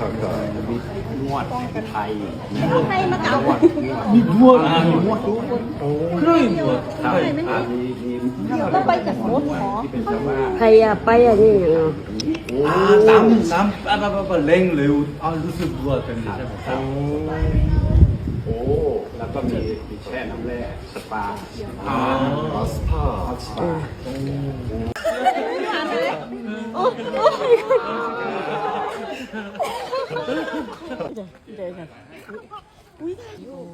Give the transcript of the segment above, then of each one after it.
มีนวดไทยใครมาเก่ามีนวดมีนวดด้วยเครื่องนวดไทยก็ไปจากโน้นหรอใครอะไปอะนี่น้ำน้ำอะไรแบบเร่งเร็วอ๋อรู้สึกว่าเป็นใช่โอ้แล้วก็มีมีแช่น้ำแร่สปาอ๋อสปาสปาโอ้โอ้ เดี๋ยวก่อนอุ้ยได้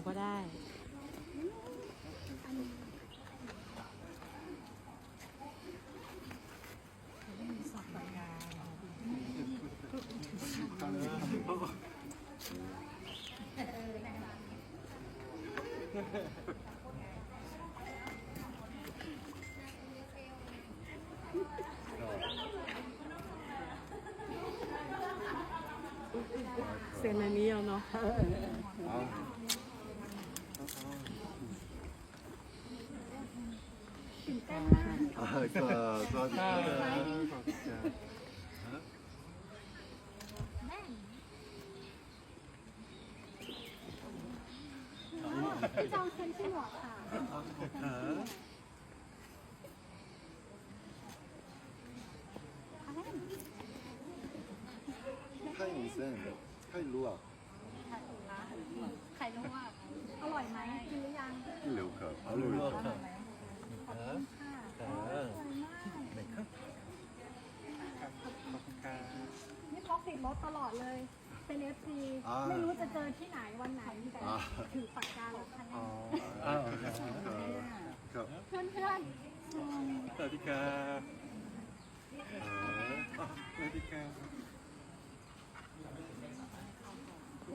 ก็ได้เซ็นอันนี้เอาเนาะอ่าค่ะสวัสดีค่จองเซ็นที่หมวกค่ะไข่เส้น ไข่ลวกไข่ลวกอร่อยไหมกินหรือยังเร็วครับอร่อยครับนี่พกติดรถตลอดเลย เป็นเอฟซีไม่รู้จะเจอที่ไหนวันไหนแต่ถือปากกาแล้วคะแนนอ่าครับเพื่อนเพื่อน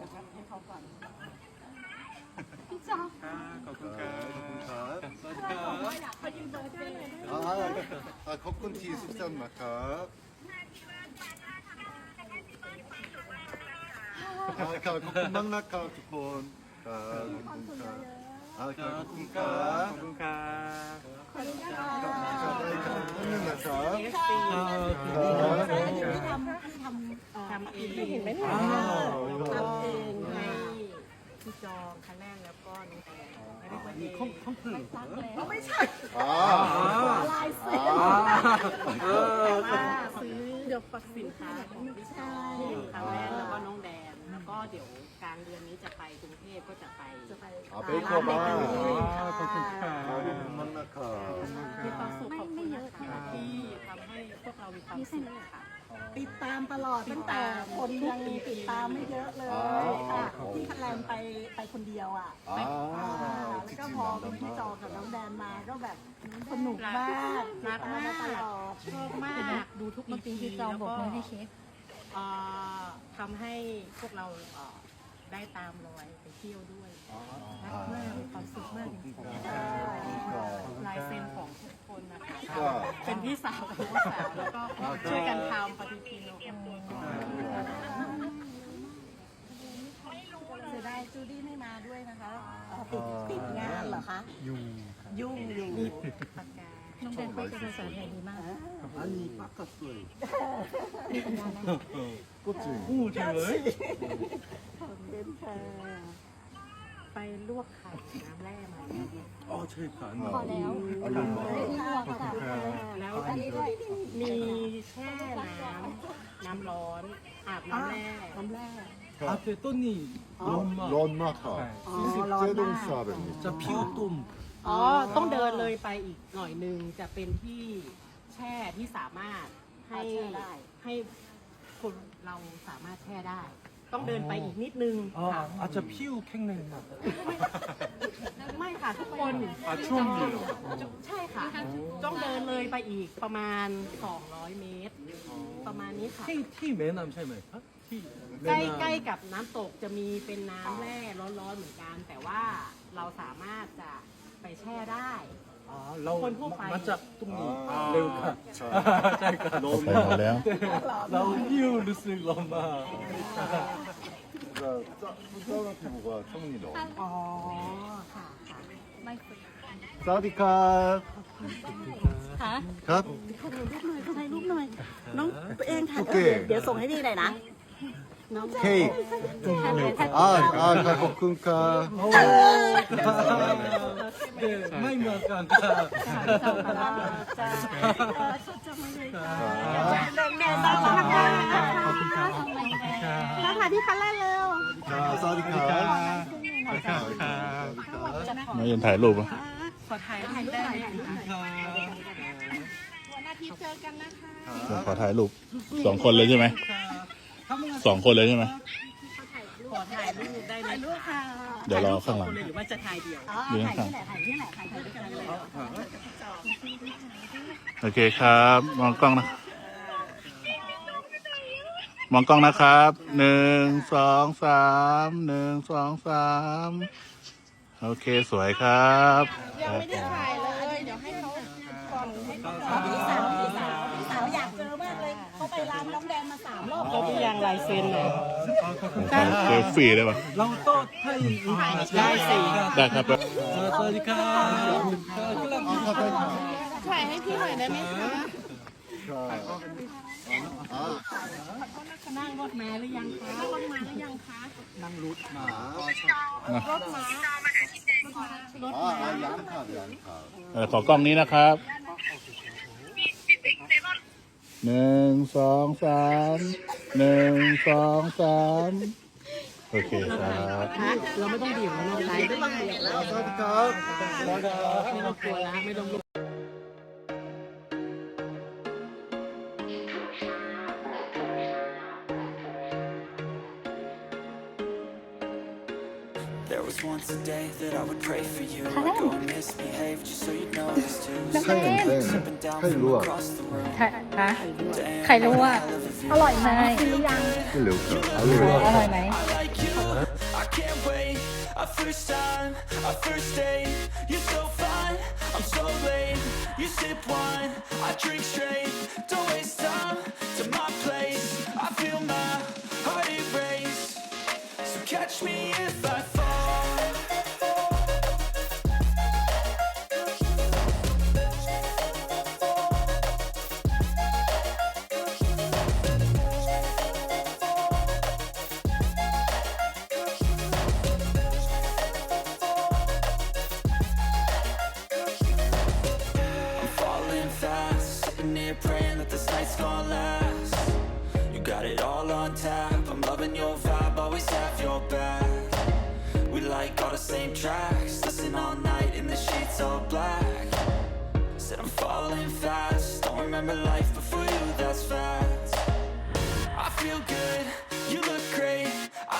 ให้เขาก่อนพี่จอค่ะขอบคุณครับขอบคุณครับขอบคุณครับเขายืนเบอร์เจ้เลยอ่าขอบคุณที่สุดสันนะครับครับขอบคุณมากนะครับทุกคนครับขอบคุณครับขอบคุณครับขอบคุณครับขอบคุณครับขอบคุณครับขอบคุณครับขอบคุณครับทำทำทำเองเห็นไหมเนี่ยีคออมเพลซักแล้ไม่ใช่อ๋อลายเซ็นแต่ซื้อเดี๋ยวปักสินค้าขอพี่ชาครั้แรกแล้วก็น้องแดนแล้วก็เดี๋ยวกลางเดือนนี้จะไปกรุงเทพก็จะไปจะไปอ๋อไปขอบคุณขอบคุณค่ะขอบคุณมากค่ะมีความสุขขอบคุณที่ทำให้พวกเรามีความสุขค่ะ ติดตามตลอดตั้งแต่คนยังติดตามไม่เยอะเลยค่ะที่คะแนนไปไปคนเดียวอะอ่าอ่าแล้วก็พอมีพี่จอกับน้องแดนมาก็แบบสนุกมากรักมากตลอดชอบมากดูทุกเมื่อกี้พี่จองบอกมือให้เช็ค เอ่อทำให้พวกเราเอ่อ ได้ตามรอยไปเที่ยวด้วยรักมากมีความสุขมากจริงๆลายเซ็นของทุกคนนะคะก็เป็นพี่สาวกับน้องสาวแล้วก็ช่วยกันทำปฏิทินโนเสียดายจูดี้ไม่มาด้วยนะคะติดติดงานเหรอคะ ยุ่งยุ่งอยู่ปากกา น้องแดนคุยเป็นภาษาไทยดีมาก 아니, 빡갔어요. 오, 정말? เป็นเธอ ไปลวกไข่น้ำแร่มา 아, 제일 안 พอแล้ว อร่อยมาก ไม่ได้ลวกค่ะ แล้วมีแช่น้ำน้ำร้อนอาบน้ำแร่ น้ำแร่ 아, 됐더니, 런마. ร้อนมากครับ อ๋อร้อน เจ๊ต้อ มาง ก ทราบแบบนี้ 자, 피우돔. อ๋อ ต้องเดินเลยไปอีกหน่อยหนึ่งจะเป็นที่แช่ที่สามารถให้ แช่ได้ ให้คนเราสามารถแช่ได้ ต้องเดินไปอีกนิดนึงค่ะ 아, 아, 자, 피우 캥냉나. ไม่ค่ะทุกคน อ่ะช่วงเดียว ใช่ค่ะ ต้องเดินเลยไปอีกประมาณ 200 เมตร ประมาณนี้ค่ะ 티, 티 매남ใช่ไหมครับ티 ใกล้ใกล้กับน้ำตกจะมีเป็นน้ำแร่ร้อนๆเหมือนกัน แต่ว่าเราสามารถจะ ไปแช่ได้ 아, 라오, คนทั่วไป 맞자, 똥니, 아. 레우카. 짤까. ไปหมดแล้ว 라오, 피우, 루스, 런마. จะจะเจ้าหน้าที่บอกว่าช่องนี้เหรอ อ๋อ ค่ะค่ะ ไม่ฝึก สวัสดีครับ ค่ะ ครับ ถ่ายรูปหน่อยถ่ายรูปหน่อย น้องตัวเองถ่าย โอเค เดี๋ยวส่งให้พี่หน่อยนะ 케이크. 아, 아, 가복군가. ไม่เหมือนกันครับ แล้วค่ะที่คันแรกเร็ว 자, 사디카. มายืนถ่ายรูปอะ ขอถ่ายรูปได้ไหมคะ วันอาทิตย์เจอกันนะคะ ผมขอถ่ายรูปสองคนเลยใช่ไหม สองคนเลยใช่ไหมขอถ่ายรูปได้ไหมคะเดี๋ยวรอข้างหลัง หรือว่าจะถ่ายเดี่ยวอ๋อเลี้ยงถ่ายค่ะที่ไหนถ่ายที่ไหนถ่ายที่ไหนเลยโอเคครับ มองกล้องนะ มองกล้องนะครับ หนึ่ง สอง สาม หนึ่ง สอง สาม โอเค สวยครับ ยังไม่ได้ถ่ายเลย เดี๋ยวให้เขาก่อนให้เขา เราพี่ยังลายเซ็นเลยอยเซลฟี่ได้ปะเราโต้ไทยได้สิได้ครับสวัสดีครับถ่ให้พี่หน่อยได้ไหมคะนั่งรถมาหรือยังคะรถมาหรือยังคะนั่งรถมารถมารถมารถมาอกล้องนี้นะครับหนึ่งสองสาม หนึ่งสองสามโอเคครับเราไม่ต้องบีบเราไลฟ์ได้บ้างแล้วครับครับไม่ต้องกลัวแล้วไม่ต้องกลัว once a day that I would pray for you. Oh, I go and misbehave just so you'd notice too. ใครเป็นใครใครรู้อ่ะ Across the room. ฮะฮะใครรู้ว่าอร่อยไหมกินหรือยัง ไม่รู้ครับเอาเลยอร่อยไหม I like you. I can't wait. A first time, a first day. You're so fine. I'm so late. You sip wine, I drink straight. Don't waste time to my place. I feel my heart erase. So catch me if I fall. Here praying that this night's gonna last. You got it all on tap. I'm loving your vibe, always have your back. We like all the same tracks, listen all night in the sheets all black. Said I'm falling fast, don't remember life before you, that's fact. I feel good, you look great.